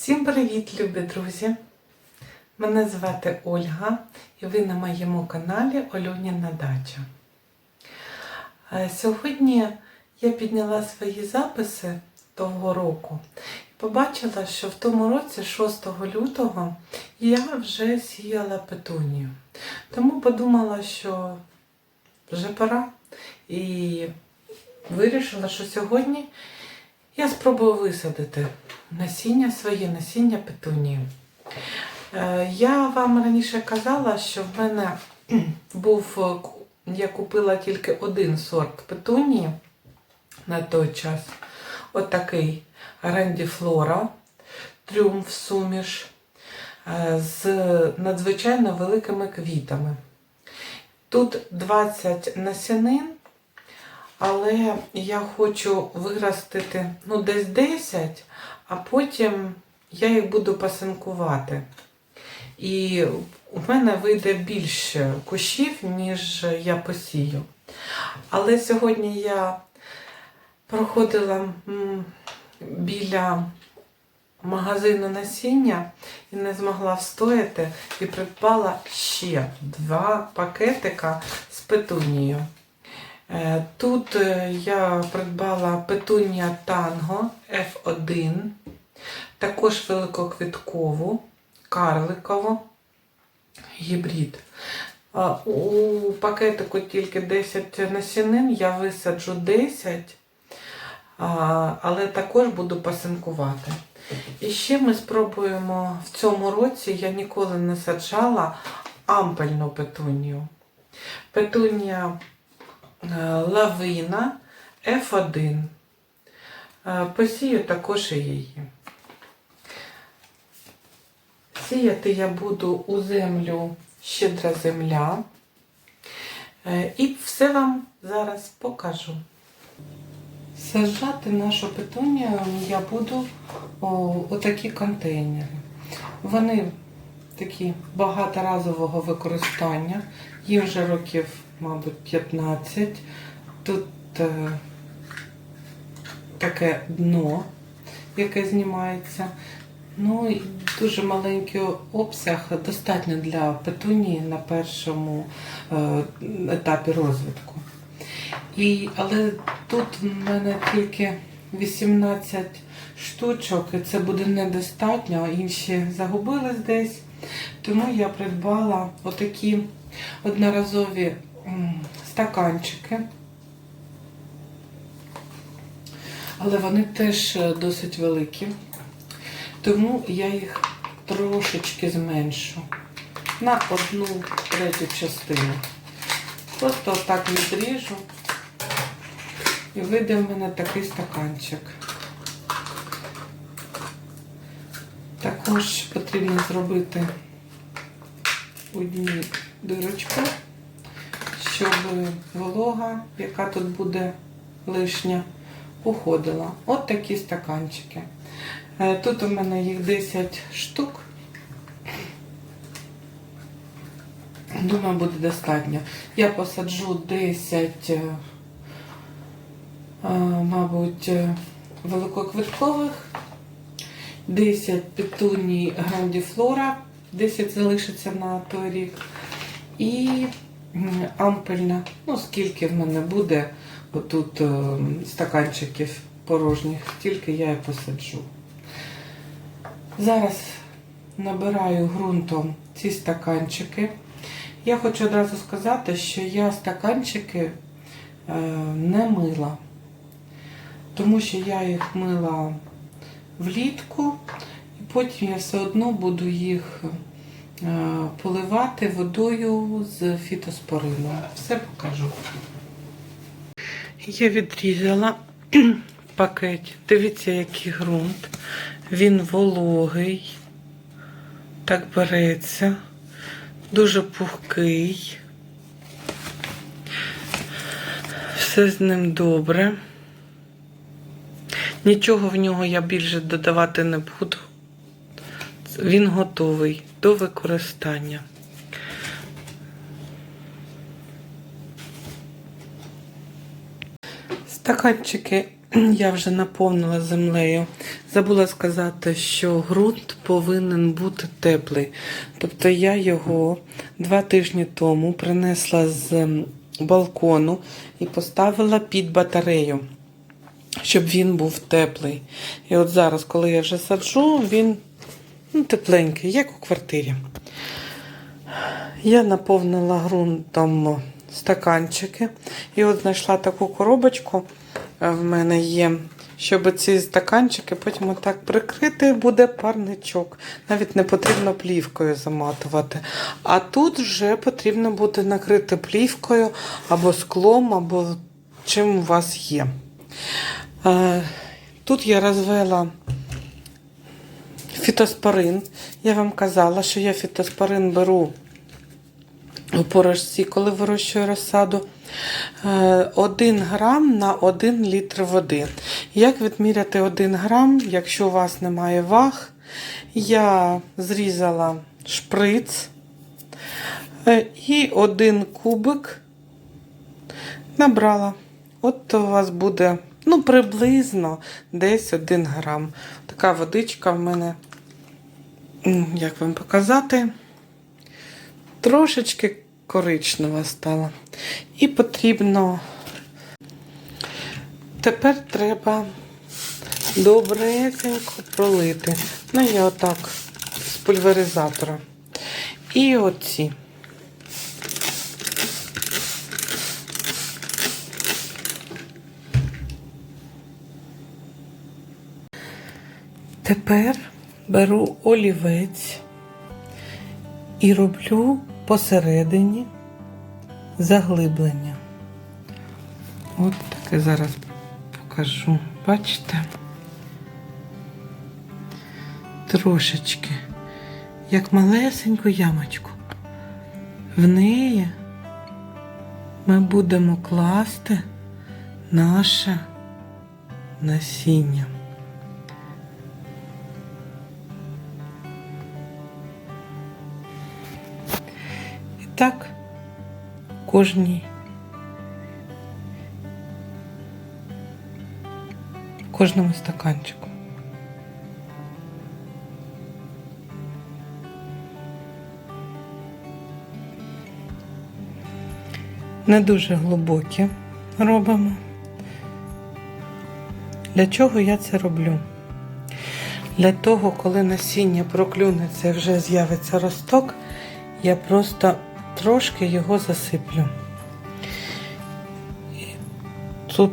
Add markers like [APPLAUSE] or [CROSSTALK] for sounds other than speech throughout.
Всім привіт, любі друзі! Мене звати Ольга і ви на моєму каналі Ольоніна Дача. Е, Сьогодні я підняла свої записи того року і побачила, що в тому році, 6 лютого, я вже сіяла петунію. Тому подумала, що вже пора. І вирішила, що сьогодні я спробую висадити насіння, своє насіння петунії. Е, Я вам раніше казала, що в мене [CLEARS THROAT] був, е, я купила тільки один сорт петунії на той час. Отакий Рендіфлора, тріумф суміш е, з надзвичайно великими квітами. Тут 20 насінин, але я хочу виростити ну, десь 10, а потім я їх буду пасинкувати. І у мене вийде більше кущів, ніж я посію. Але сьогодні я проходила біля магазину насіння і не змогла встояти і придбала ще два пакетика з петунією. Е, Тут е, я придбала петунія танго F1, також великоквіткову, карликову, гібрид. У пакетику тільки 10 насінин, я висаджу 10, але також буду пасинкувати. І ще ми спробуємо в цьому році, я ніколи не саджала ампельну петунію. Петунія лавина F1. Е, Посію також і її. Сіяти я буду у землю щедра земля. Е, І все вам зараз покажу. Саджати нашу петунію я буду у отакі контейнери. Вони такі багаторазового використання. Їм вже років, мабуть, 15. Тут е, таке дно, яке знімається. Ну і дуже маленький обсяг достатньо для петунії на першому е, етапі розвитку. І, але тут в мене тільки 18 штучок, і це буде недостатньо, інші загубились десь. Тому я придбала отакі одноразові стаканчики. Але вони теж е, досить великі. Тому я їх трошечки зменшу на одну третю частину. Просто так відріжу і вийде в мене такий стаканчик. Також потрібно зробити одні дирочку, щоб волога, яка тут буде лишня, уходила. От такі стаканчики. Е, Тут у мене їх 10 штук. Думаю, буде достатньо. Я посаджу 10, е, е, мабуть, великоквіткових, 10 петуній грандіфлора, 10 залишиться на той рік. І ампельна, ну скільки в мене буде отут е, стаканчиків порожніх, стільки я і посаджу. Зараз набираю ґрунтом ці стаканчики. Я хочу одразу сказати, що я стаканчики е, не мила, тому що я їх мила влітку, і потім я все одно буду їх поливати водою з фітоспорином. Все покажу. Я відрізала [CLEARS THROAT] пакет. Дивіться, який ґрунт. Він вологий, так береться, дуже пухкий. Все з ним добре. Нічого в нього я більше додавати не буду. Він готовий до використання. Стаканчики я вже наповнила землею. Забула сказати, що ґрунт повинен бути теплий. Тобто я його два тижні тому принесла з балкону і поставила під батарею, щоб він був теплий. І от зараз, коли я вже саджу, він ну, тепленький, як у квартирі. Я наповнила ґрунтом стаканчики. І от знайшла таку коробочку. е, В мене є, щоб ці стаканчики потім отак прикрити, буде парничок. Навіть не потрібно плівкою заматувати. А тут вже потрібно буде накрити плівкою або склом, або чим у вас є. Е, Тут я розвела фітоспорин. Я вам казала, що я фітоспорин беру у порошці, коли вирощую розсаду. Е, 1 грам на 1 літр води. Як відміряти 1 грам, якщо у вас немає ваг? Я зрізала шприц е, і один кубик набрала. От у вас буде ну, приблизно десь 1 грам. Така водичка в мене, як вам показати, трошечки коричнева стала. І потрібно тепер треба добресенько пролити. Ну, я отак з пульверизатора. І оці. Тепер беру олівець і роблю посередині заглиблення. От таке зараз покажу. Бачите? Трошечки, як малесеньку ямочку. В неї ми будемо класти наше насіння. Так кожній. Кожному стаканчику. Не дуже глибокі робимо. Для чого я це роблю? Для того, коли насіння проклюнеться і вже з'явиться росток, я просто трошки його засиплю. Тут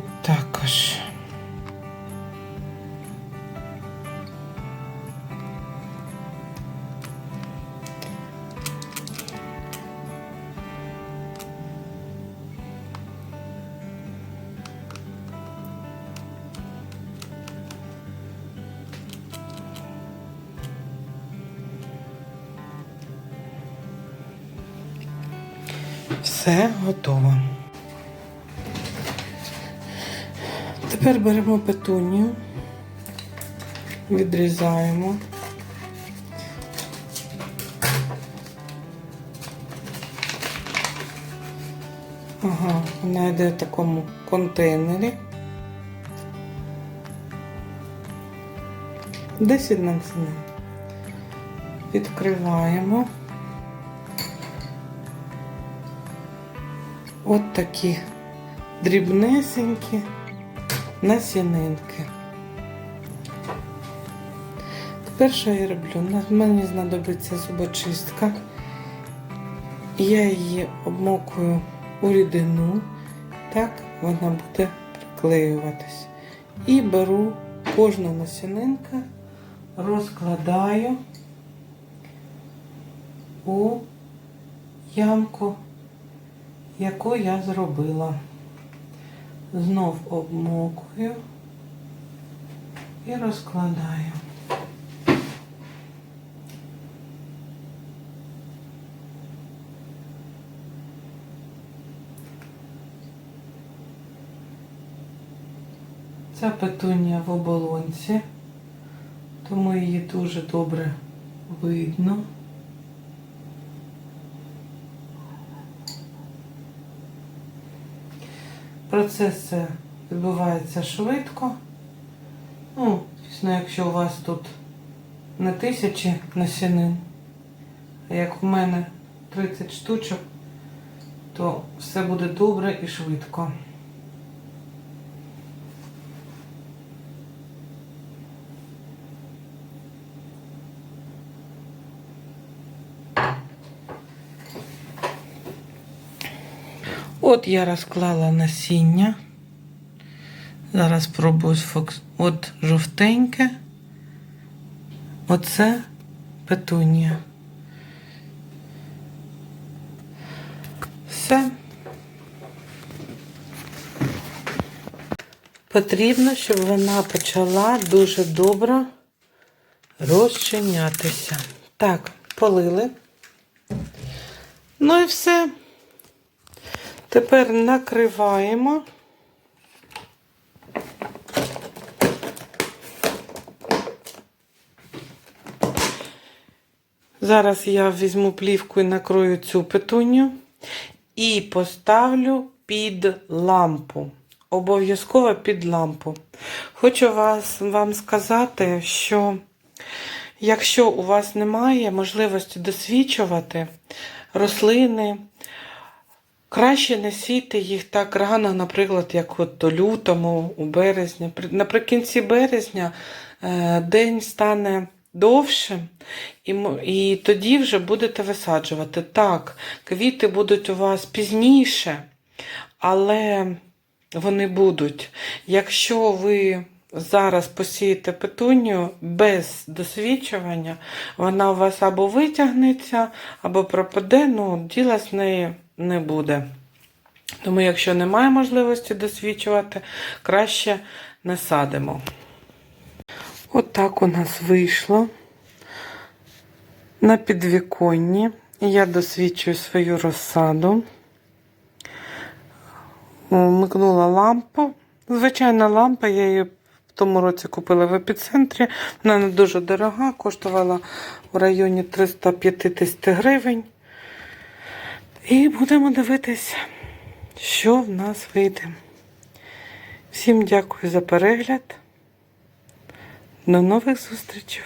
Все готово. Тепер беремо петунію, відрізаємо. Ага, вона йде в такому контейнері. 10 на. Відкриваємо. От такі дрібнесенькі насінинки. Тепер що я роблю? Мені знадобиться зубочистка. Я її обмокую у рідину, так вона буде приклеюватись. І беру кожну насінинку, розкладаю у ямку яку я зробила. Знов обмокую і розкладаю. Ця петунія в оболонці, тому її дуже добре видно. Процес це відбувається швидко. Ну, звісно, якщо у вас тут не тисячі насінин, а як в мене 30 штучок, то все буде добре і швидко. От я розклала насіння. Зараз пробую фокс. От жовтеньке. Оце петунія. Все. Потрібно, щоб вона почала дуже добре розчинятися. Так, полили. Ну і все. Тепер накриваємо. Зараз я візьму плівку і накрою цю петуню і поставлю під лампу. Обов'язково під лампу. Хочу вас, вам сказати, що якщо у вас немає можливості досвідчувати рослини, краще не сійте їх так рано, наприклад, як от лютому, у березні. Наприкінці березня е, день стане довшим, і, і тоді вже будете висаджувати. Так, квіти будуть у вас пізніше, але вони будуть. Якщо ви зараз посієте петунію без досвідчування, вона у вас або витягнеться, або пропаде, ну, діла з неї не буде. Тому, якщо немає можливості досвідчувати, краще не садимо. От так у нас вийшло на підвіконні. Я досвідчую свою розсаду. Вмикнула лампу. Звичайна лампа, я її в тому році купила в епіцентрі. Вона не дуже дорога, коштувала в районі 350 гривень. І будемо дивитись, що в нас вийде. Всім дякую за перегляд. До нових зустрічей!